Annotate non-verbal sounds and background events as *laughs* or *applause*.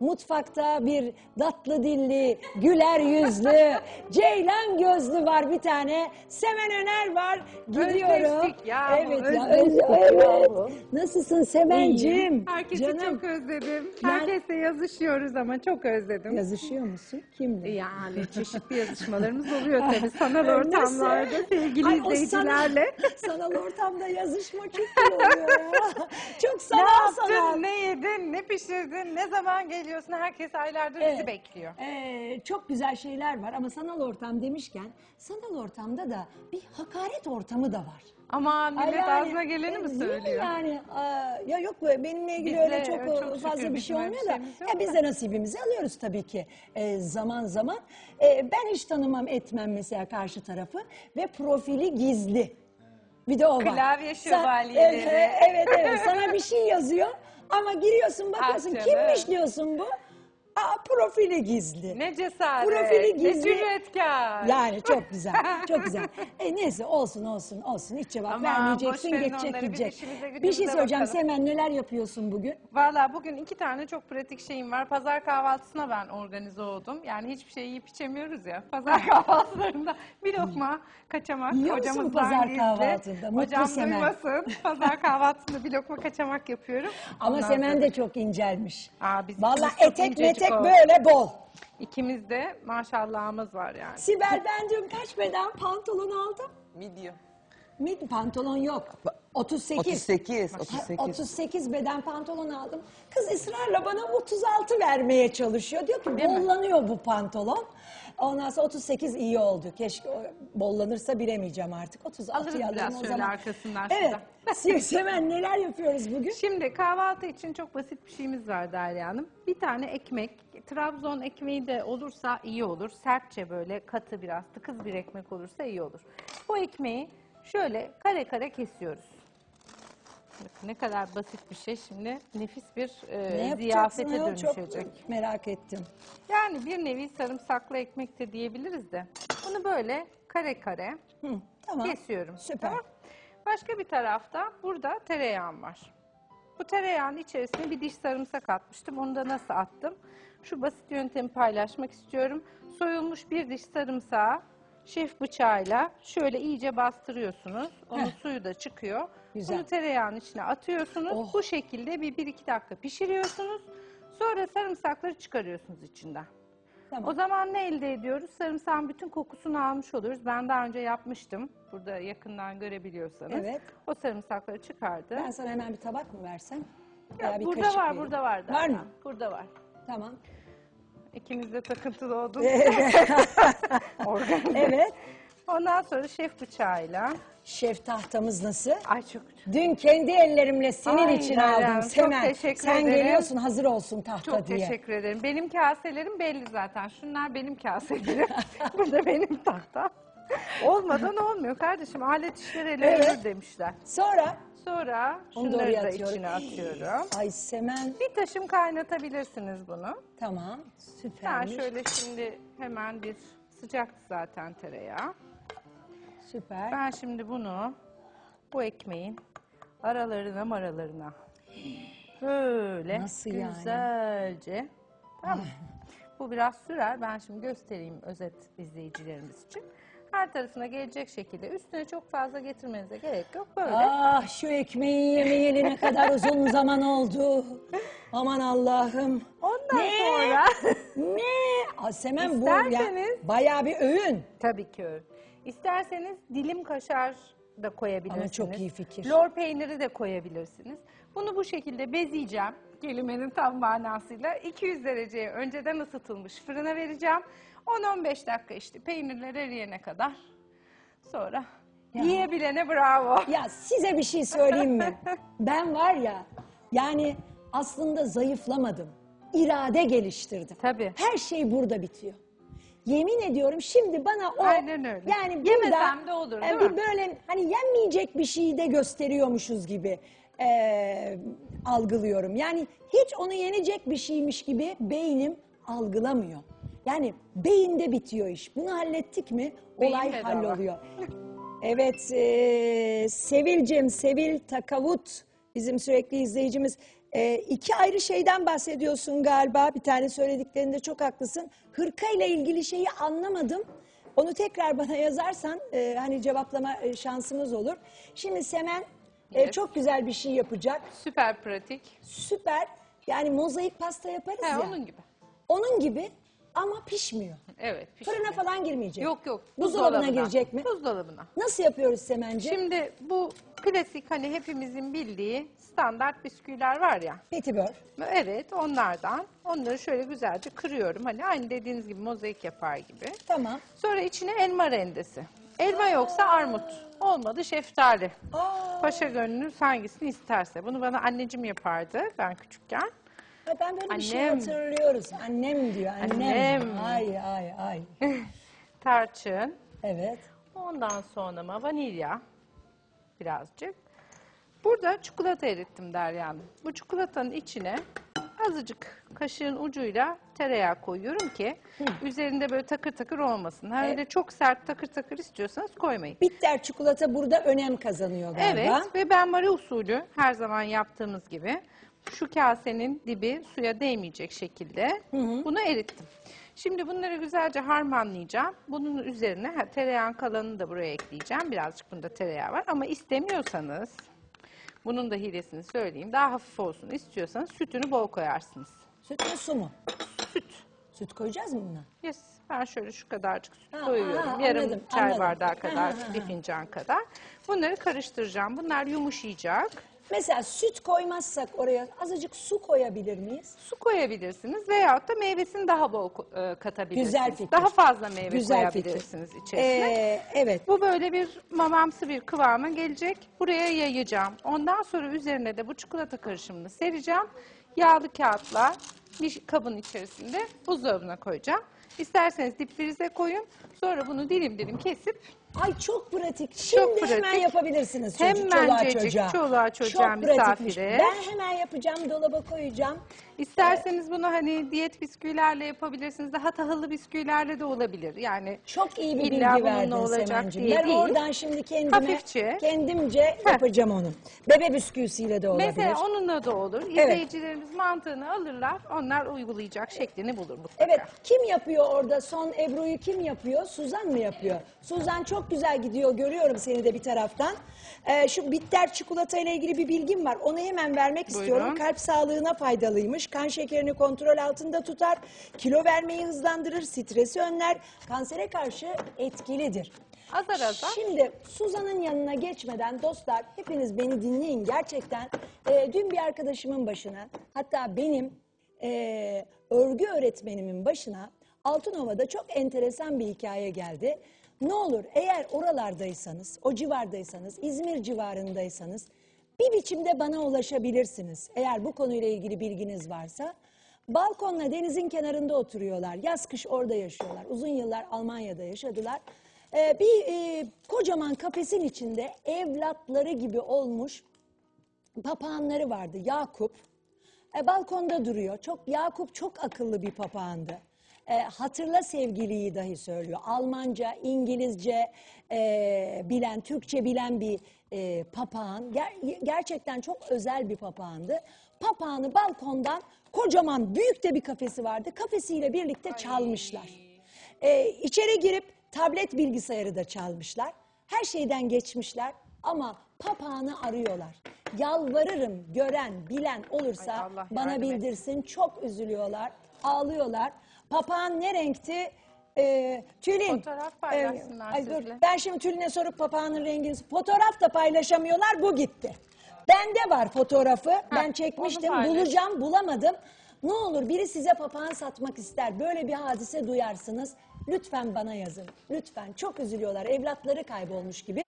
Mutfakta bir tatlı dilli, güler yüzlü, *laughs* ceylan gözlü var bir tane. Semen Öner var. Gidiyorum. Özleştik yahu, Evet ya, özleştik öz- evet. yahu. Nasılsın Semencim? Herkesi Canım. çok özledim. Herkesle yazışıyoruz ama çok özledim. Yazışıyor musun? Kimle? Yani *laughs* çeşitli yazışmalarımız oluyor tabii sanal Nasıl? ortamlarda sevgili Ay, o izleyicilerle. Sanal, *laughs* sanal ortamda yazışma çok iyi oluyor ya. Çok Ne sanal yaptın, sanal. ne yedin, ne pişirdin, ne zaman geliyorsun? Herkes aylardır Evet. bizi bekliyor. Ee, çok güzel şeyler var ama sanal ortam demişken sanal ortamda da bir hakaret ortamı da var. Ama millet Ay yani, ağzına geleni mi e, değil söylüyor? Yani aa, ya yok be, benimle ilgili Bizde öyle çok, çok e, şükür fazla bir bizim şey öyle olmuyor da şeyimiz yok ya biz de nasibimizi alıyoruz tabii ki e, zaman zaman. E, ben hiç tanımam etmem mesela karşı tarafı ve profili gizli. Bir de o var. Klavye Sen- şövalyeleri. Evet, evet evet sana bir şey yazıyor *laughs* ama giriyorsun bakıyorsun Ah kimmiş diyorsun bu? Aa profili gizli. Ne cesaret, Profili ne gizli. cüretkar. Yani çok *laughs* güzel, çok güzel. E neyse olsun olsun olsun hiç cevap Aman, vermeyeceksin geçecek gidecek. Bir şey söyleyeceğim bakalım. Semen neler yapıyorsun bugün? Valla bugün iki tane çok pratik şeyim var. Pazar kahvaltısına ben organize oldum. Yani hiçbir şey yiyip içemiyoruz ya. Pazar *laughs* kahvaltılarında bir lokma kaçamak Yiyor musun hocamızdan pazar gizli. kahvaltında? Mutlu Hocam Semen. duymasın. Pazar kahvaltısında bir lokma kaçamak yapıyorum. Ama Ondan Semen sonra- de çok incelmiş. Aa, çok etek incecik olduk. böyle bol. İkimiz de maşallahımız var yani. Sibel ben diyorum kaç beden pantolon aldım? Medium. Mid pantolon yok. 38. 38, Ha, 38. 38 beden pantolon aldım. Kız ısrarla bana 36 vermeye çalışıyor. Diyor ki Değil mi? bollanıyor bu pantolon. Ondan sonra 38 iyi oldu. Keşke o bollanırsa bilemeyeceğim artık. 36 Alırız alırım biraz o şöyle zaman. arkasından Evet. şuradan. Siz *laughs* Semen neler yapıyoruz bugün? Şimdi kahvaltı için çok basit bir şeyimiz var Derya Hanım. Bir tane ekmek, Trabzon ekmeği de olursa iyi olur. Sertçe böyle katı biraz, tıkız bir ekmek olursa iyi olur. Bu ekmeği şöyle kare kare kesiyoruz. Ne kadar basit bir şey şimdi nefis bir e, ziyafete dönüşecek. Çok merak ettim. Yani bir nevi sarımsaklı ekmek de diyebiliriz de. Bunu böyle kare kare Hı, tamam. kesiyorum. Süper. Tamam. Başka bir tarafta burada tereyağım var. Bu tereyağın içerisine bir diş sarımsak atmıştım. Onu da nasıl attım? Şu basit yöntemi paylaşmak istiyorum. Soyulmuş bir diş sarımsağı şef bıçağıyla şöyle iyice bastırıyorsunuz. Onun Heh. suyu da çıkıyor. Güzel. Bunu tereyağın içine atıyorsunuz. Oh. Bu şekilde bir, bir iki dakika pişiriyorsunuz. Sonra sarımsakları çıkarıyorsunuz içinden. Tamam. O zaman ne elde ediyoruz? Sarımsağın bütün kokusunu almış oluyoruz. Ben daha önce yapmıştım. Burada yakından görebiliyorsanız. Evet. O sarımsakları çıkardı. Ben sana hemen bir tabak mı versem? Ya burada var, vereyim. burada var. Var Derya. mı? Burada var. Tamam. İkimiz de takıntılı olduk. *laughs* Organize. Evet. Ondan sonra şef bıçağıyla. Şef tahtamız nasıl? Ay çok Dün kendi ellerimle senin Ay, için Meryem, aldım çok Semen. teşekkür Sen ederim. geliyorsun hazır olsun tahta çok diye. teşekkür ederim. Benim kaselerim belli zaten. Şunlar benim kaselerim. *laughs* Burada benim tahtam. Olmadan olmuyor kardeşim. Alet işleri ele Evet. ölür demişler. Sonra Sonra onu da şunları oraya da atıyorum. içine atıyorum. Ay Semen Bir taşım kaynatabilirsiniz bunu. tamam Ben süpermiş. şöyle şimdi hemen bir sıcaktı zaten tereyağı. Süper. Ben şimdi bunu bu ekmeğin aralarına maralarına böyle Nasıl yani? güzelce tamam mı? Bu biraz sürer. Ben şimdi göstereyim özet izleyicilerimiz için. Her tarafına gelecek şekilde üstüne çok fazla getirmenize gerek yok. Böyle Ah şu ekmeği yemeyeli ne kadar uzun zaman oldu. Aman Allah'ım. ondan Ne? sonra Ne? Aa, Semen bu ya İsterseniz- bayağı bir öğün. Tabii ki öyle. İsterseniz dilim kaşar da koyabilirsiniz. Ama çok iyi fikir. Lor peyniri de koyabilirsiniz. Bunu bu şekilde bezeyeceğim. Kelimenin tam manasıyla 200 dereceye önceden ısıtılmış fırına vereceğim. 10-15 dakika işte peynirler eriyene kadar. Sonra Ya. yiyebilene bravo. Ya size bir şey söyleyeyim mi? *laughs* Ben var ya yani aslında zayıflamadım. İrade geliştirdim. Tabii. Her şey burada bitiyor. Yemin ediyorum şimdi bana o Aynen öyle. yani Yemesem burada, de olur, e, değil bir mi? böyle hani yenmeyecek bir şeyi de gösteriyormuşuz gibi e, algılıyorum. Yani hiç onu yenecek bir şeymiş gibi beynim algılamıyor. Yani beyinde bitiyor iş. Bunu hallettik mi Beyin olay bedava. halloluyor. *laughs* Evet, e, Sevil'cim, Sevil Takavut bizim sürekli izleyicimiz. Ee, iki ayrı şeyden bahsediyorsun galiba. Bir tane söylediklerinde çok haklısın. Hırka ile ilgili şeyi anlamadım. Onu tekrar bana yazarsan e, hani cevaplama e, şansımız olur. Şimdi Semen e, Evet. çok güzel bir şey yapacak. Süper pratik. Süper. Yani mozaik pasta yaparız He, ya. onun gibi. Onun gibi ama pişmiyor. Evet. Fırına pişmiyor. falan girmeyecek. Yok yok. Buzdolabına buzdolabına. girecek mi? Buzdolabına. Nasıl yapıyoruz Semenci? Şimdi bu klasik hani hepimizin bildiği standart bisküviler var ya. Petibör. Evet onlardan. Onları şöyle güzelce kırıyorum. Hani aynı dediğiniz gibi mozaik yapar gibi. Tamam. Sonra içine elma rendesi. Elma yoksa armut. Olmadı şeftali. Aa, Paşa gönlünüz hangisini isterse. Bunu bana anneciğim yapardı ben küçükken. Ay ben böyle bir şey Annem. hatırlıyoruz. Annem diyor. Annem. Annem. Ay ay ay. *laughs* Tarçın. Evet. Ondan sonra vanilya birazcık. Burada çikolata erittim Derya Hanım. Bu çikolatanın içine azıcık kaşığın ucuyla tereyağı koyuyorum ki üzerinde böyle takır takır olmasın. Ha, öyle çok sert takır takır istiyorsanız koymayın. Bitter çikolata burada önem kazanıyor galiba. Evet ve ben mari usulü her zaman yaptığımız gibi şu kasenin dibi suya değmeyecek şekilde bunu erittim. Şimdi bunları güzelce harmanlayacağım. Bunun üzerine ha, tereyağın kalanını da buraya ekleyeceğim. Birazcık bunda tereyağı var ama istemiyorsanız bunun da hilesini söyleyeyim. Daha hafif olsun istiyorsanız sütünü bol koyarsınız. Süt mü su mu? Süt. Süt koyacağız mı buna? Yes. Ben şöyle şu kadarcık süt Ha, koyuyorum. ha, Yarım anladım, çay anladım. bardağı kadar, ha, ha, bir fincan kadar. Bunları karıştıracağım. Bunlar yumuşayacak. Mesela süt koymazsak oraya azıcık su koyabilir miyiz? Su koyabilirsiniz veyahut da meyvesini daha bol e, katabilirsiniz. Güzel fikir. Daha fazla meyve Güzel fikir. koyabilirsiniz içerisine. Ee, evet. Bu böyle bir mamamsı bir kıvama gelecek. Buraya yayacağım. Ondan sonra üzerine de bu çikolata karışımını sereceğim. Yağlı kağıtla bir kabın içerisinde buzdolabına koyacağım. İsterseniz dip frize koyun. Sonra bunu dilim dilim kesip Ay çok pratik. Şimdi hemen pratik. yapabilirsiniz çocuk, Hemencecik çoluğa çocuğa. çoluğa çocuğa, Çok pratikmiş. misafire. Ben hemen yapacağım, dolaba koyacağım. İsterseniz bunu hani diyet bisküvilerle yapabilirsiniz. Daha tahıllı bisküvilerle de olabilir. Yani Çok iyi bir bilgi verdin olacak diye Ben değil. oradan şimdi kendime, Hafifçe. kendimce yapacağım onu. Bebe bisküvisiyle de olabilir. Mesela onunla da olur. İzleyicilerimiz mantığını alırlar. Onlar uygulayacak şeklini bulur mutlaka. Evet, kim yapıyor orada? Son Ebru'yu kim yapıyor? Suzan mı yapıyor? Suzan çok güzel gidiyor, görüyorum seni de bir taraftan. Ee, şu bitter çikolata ile ilgili bir bilgim var. Onu hemen vermek Buyurun. istiyorum. Kalp sağlığına faydalıymış. Kan şekerini kontrol altında tutar. Kilo vermeyi hızlandırır, stresi önler. Kansere karşı etkilidir. Azar azar. Şimdi Suzan'ın yanına geçmeden dostlar hepiniz beni dinleyin. Gerçekten e, dün bir arkadaşımın başına hatta benim e, örgü öğretmenimin başına Altınova'da çok enteresan bir hikaye geldi. Ne olur eğer oralardaysanız, o civardaysanız, İzmir civarındaysanız bir biçimde bana ulaşabilirsiniz. Eğer bu konuyla ilgili bilginiz varsa. Balkonla denizin kenarında oturuyorlar. Yaz kış orada yaşıyorlar. Uzun yıllar Almanya'da yaşadılar. Ee, bir e, kocaman kafesin içinde evlatları gibi olmuş papağanları vardı. Yakup e, balkonda duruyor. Çok Yakup çok akıllı bir papağandı. E, hatırla sevgiliyi dahi söylüyor. Almanca, İngilizce e, bilen, Türkçe bilen bir e, papağan. Ger- gerçekten çok özel bir papağandı. Papağanı balkondan kocaman büyük de bir kafesi vardı. Kafesiyle birlikte çalmışlar. E, içeri girip tablet bilgisayarı da çalmışlar. Her şeyden geçmişler ama papağanı arıyorlar. Yalvarırım gören, bilen olursa Ay bana bildirsin. Çok üzülüyorlar, ağlıyorlar. Papağan ne renkti? Ee, Tülin. Fotoğraf paylaşsınlar Ee, ay dur, sizle. Ben şimdi Tülin'e sorup papağanın rengini... Fotoğraf da paylaşamıyorlar, bu gitti. Bende var fotoğrafı. ben çekmiştim, onu paylaş. bulacağım, bulamadım. Ne olur biri size papağan satmak ister, böyle bir hadise duyarsınız. Lütfen bana yazın, lütfen. Çok üzülüyorlar, evlatları kaybolmuş gibi.